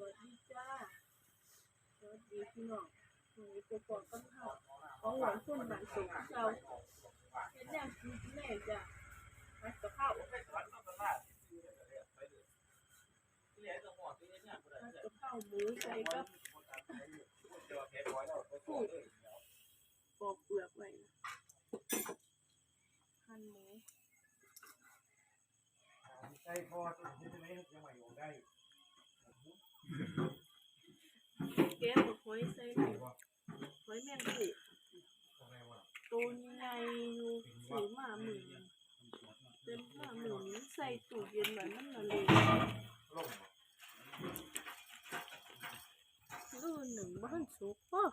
วัสดีจ้า สวัสดีพี่น้องวันนี้กูบอกกับข้าวของหวานคนบ้านสูงเราเห็นอย่างกินแม่จ้ะผัดกะเพราผัดกะเพราหมูใส่กับผูกปอกเปลือกไว้หั่นหมูใช่พอตัวนี้ใช่ไหมยังไม่อยู่ได้ แกงกับหอยใส่หหอยแมงผู้ตัวใหญ่อยู่สูงมาหมื่นเป็นมาหมื่นใส่ตู้เย็นไว้มันเลยล่มลูหนึ่งบ้านสุกป่ะ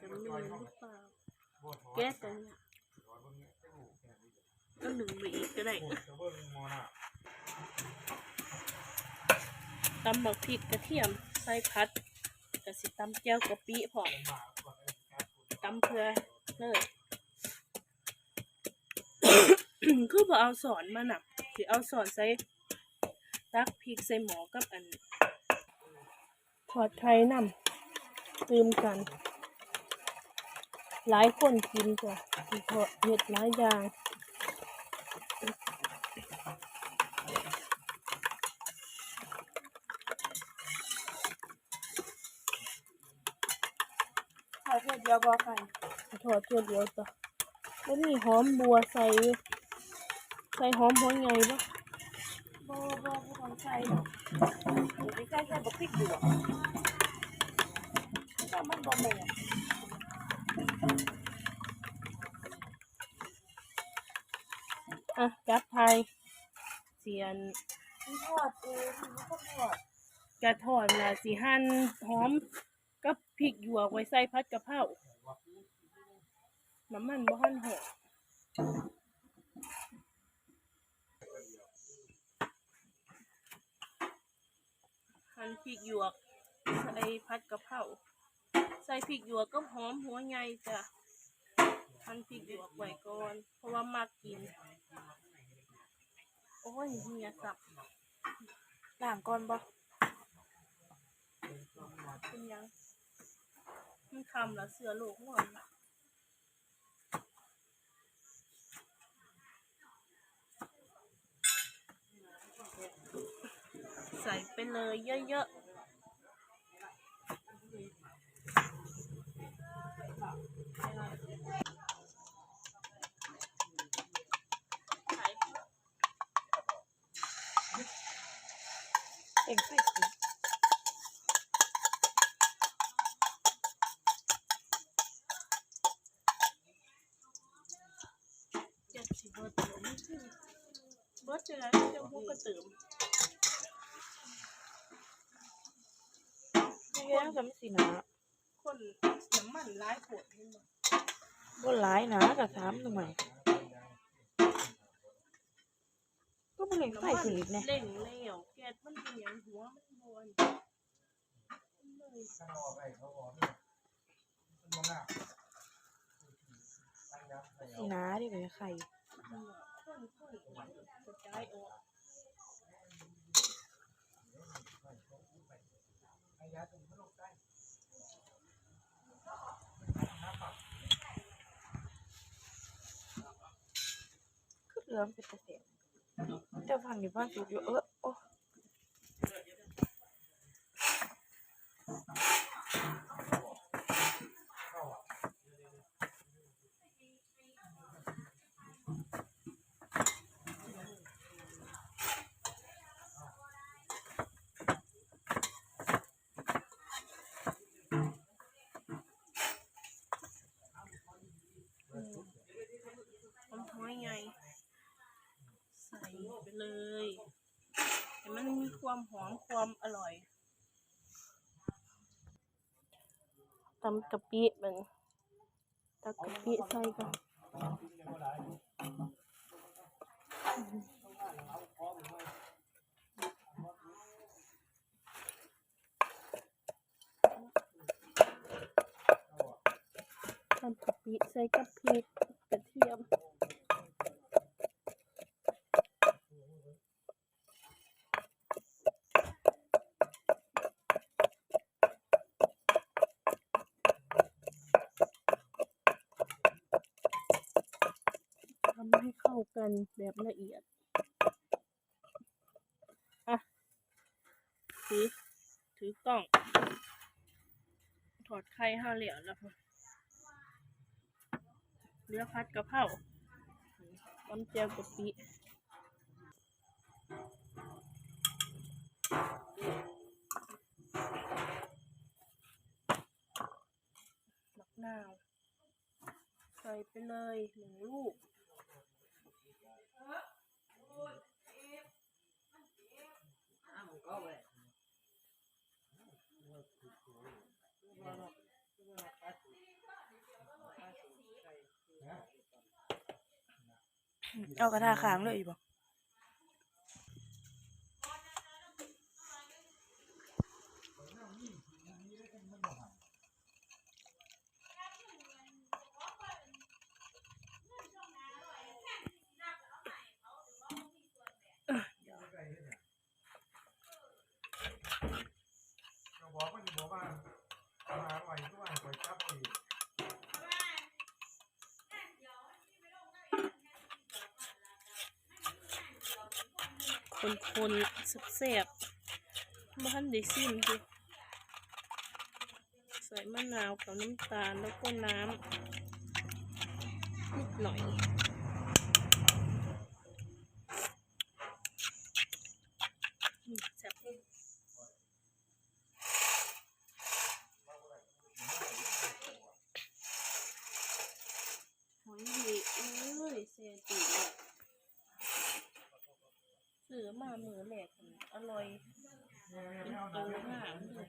จะมีหรือเปล่าแก้แต่เนี่ยก็หนึ่งไปอีกก็ได้ตำบักพริกกระเทียม ใส่พัดกระสิตำแจ่วกะปิพร้อมเป็นหมาก่อนไอ้แคทคุณตำเพื่อเลยคือพอเอาสอนมาหน่ะสิเอาสอนใส่ตักพริกใส่หมอกับอันทอดไข่นำตืมกัน หลายคนกินจ้ะสิทอเห็ดหลายอย่าง ขอเผ็ดเดียวบอกค่ะทอดตัวเดียวจ้ะแล้วมีหอมบัวใส่อยู่ใส่หอมหัวไงบ่โบโบผู้ของใส่หรอกหรือไม่ใช่ใส่บักพริกหยวกถ้ามันบ่แม่นอะจัดไทยเสียนมันทอดเองมันก็ทอดกระทอดละสิหั่นหอมกับพ ริกหยวกไว้ใส่ผัดกะเพราน้ำมันบ่หั่นหอมหั่นพริกหยวกใส่ผัดกะเพราใส่พริกหยวกก็หอมหัวใหญ่จ้ะหั่นพริกหยวกไว้ก่อน เพราะว่ามักกิน โอ้ยเฮียสับล้างก่อนบ่เป็นยัง มันคำแล้วเสือโลกหัวละใส่ไปเลยเยอะๆใส่ เองใส่ถุง เจ็ดสิบเบิร์ดเติมไม่ถึง เบิร์ดจะไรเจ้าพวกก็เติมนี่แกงสำสีหนาคนน้ำมันร้ายปวดให้หมดบ่หลายหนากับสามหน่วยก็บ่เล่งใส่ขึ้นอีกแน่เล่งแล้วแก๊สมันเป็นอย่างหัวมันบวนเลยข้างนอกไอ้เขาบอกเนี่ยมันมองหน้าตั้งยับใส่สีหนาดิเลยไข่ ข้นข้นกระจายออกไอ้คือเรื่องเป็นกระเสียเจ้าฟังอยู่บ้านสุกอยู่เออโอ้ หอมห้อยไง ใส่ไปเลยให้มันมี ความหอมความอร่อยตำกะปิมันตักะปิใส่กันทำกะปิใส่กับพริกกระเทียม นแบบละเอียด อะถือถือกล้อง ถอดไข่ห้าเหลี่ยมแล้วค่ะเลือพัดกระเพราต้มเจียวกะปิมะนาว ใส่ไปเลยหนึ่งลูก เอากระทาค้างเลยอีกบอกาบอกมันอยู่บอกว่าอาหารอร่อยทุกวันก๋วยจั๊บอีก คนคนๆแซ่บๆบ้านได้ซิมดิใส่มะนาวกับน้ำตาลแล้วก็น้ำนิดหน่อย อืมแซ่บหอยเหลกเอ้ยเสียจีเลย ซื้อมามือแหลกอร่อยเป็นโตมากเลย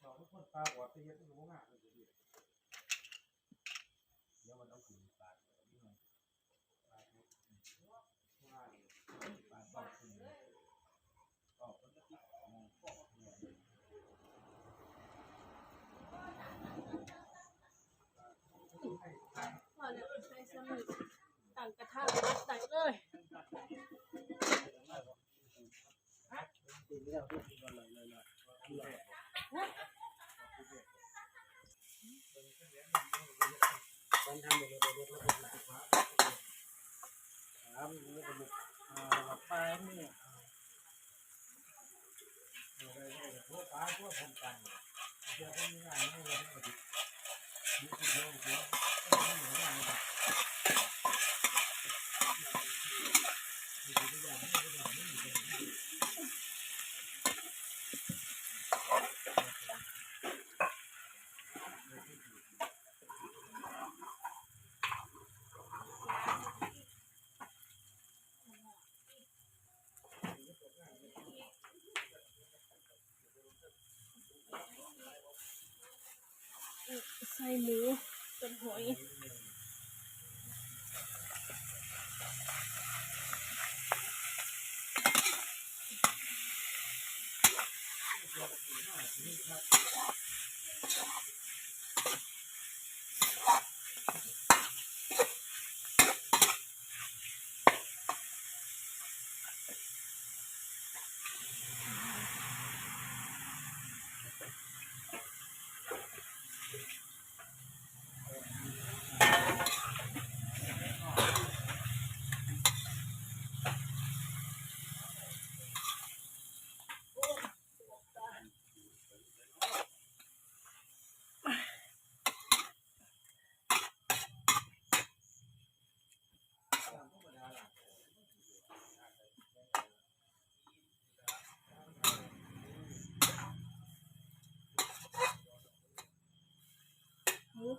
เราทุกคนตาบอดเสียทุกคนงานเลยเดี๋ยวมันต้องกินปลาที่มันปลาทุกง่ายปลาตอกขึ้นตอกคนละที่มองฟอกเนี่ย พอแล้วใส่สมุนตั้งกระทะตักเลยต้องทำแบบนี้เดี๋ยวเราจะหลักครับนี่ก็บุกอ่าหลักปลายนี่พวกปลาพวกคนกันเดี๋ยวคนงานนี่เราต้องดิมีสิโลกแล้วไม่มีงานเลยมีตัวอย่างไม่ได้ไม่มีเลย ใส่หมูเป็นหอย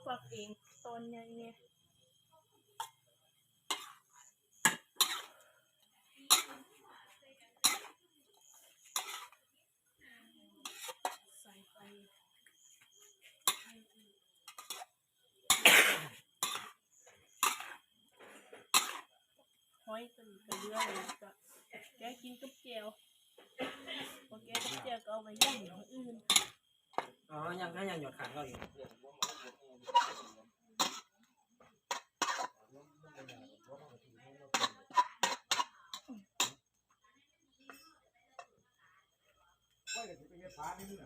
ฝักเองตอนใหญ่เนี่ยใส่ไปหอยตันี้ก็เลือเลยก็แกกินกับแก้วพอแกกับแก้วก็เอาไว้ย่างอย่างอื่นอ๋อยังถ้ายังหยดขังเราอยู่ ฮะ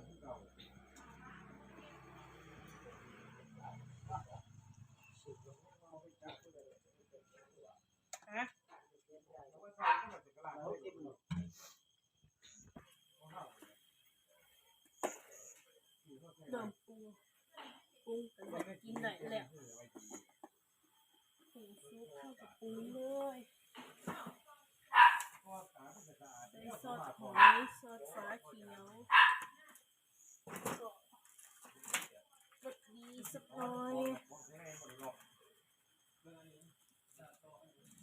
ที่เก่า ฮะ เอาไปใส่ก็มันจะกระลาเขากินหมด เดิมปรุง ปรุงกันแบบกินได้แล้วปรุงซุปเข้ากับปรุงเลยใส่ซอสหอยซอสฟ้าเขียวกรสดีสักหน่อย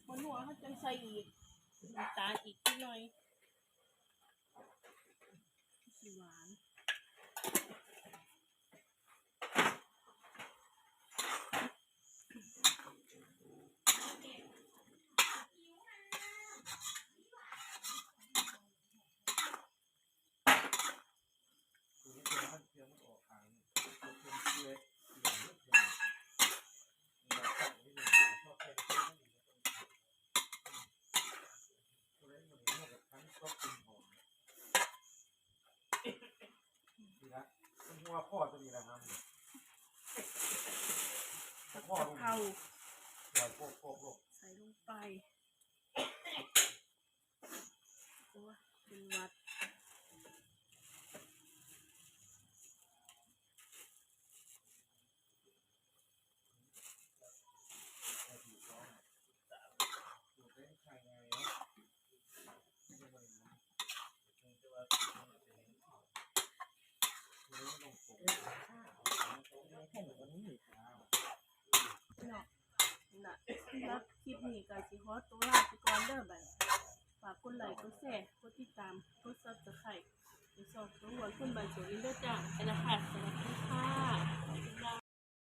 มันหัวเขาจะใส่อีกตาอีกนิดหน่อยสีหวาน หัวพ่อจะมีอะไรครับผัดพ่อกะเพราหัวโปกโปกโปกใส่ลงไปโอ้ยเป็นหวัด เนาะ น่ะรับคลิปนี้ก็สิขอตัวลาไปก่อนเด้อบัดฝากกดไลค์กดแชร์กดติดตามกดซับสไครต์ไปช่องของหวนคนบ้านสวนอินเด้อจ้าไปละค่ะสวัสดีค่ะ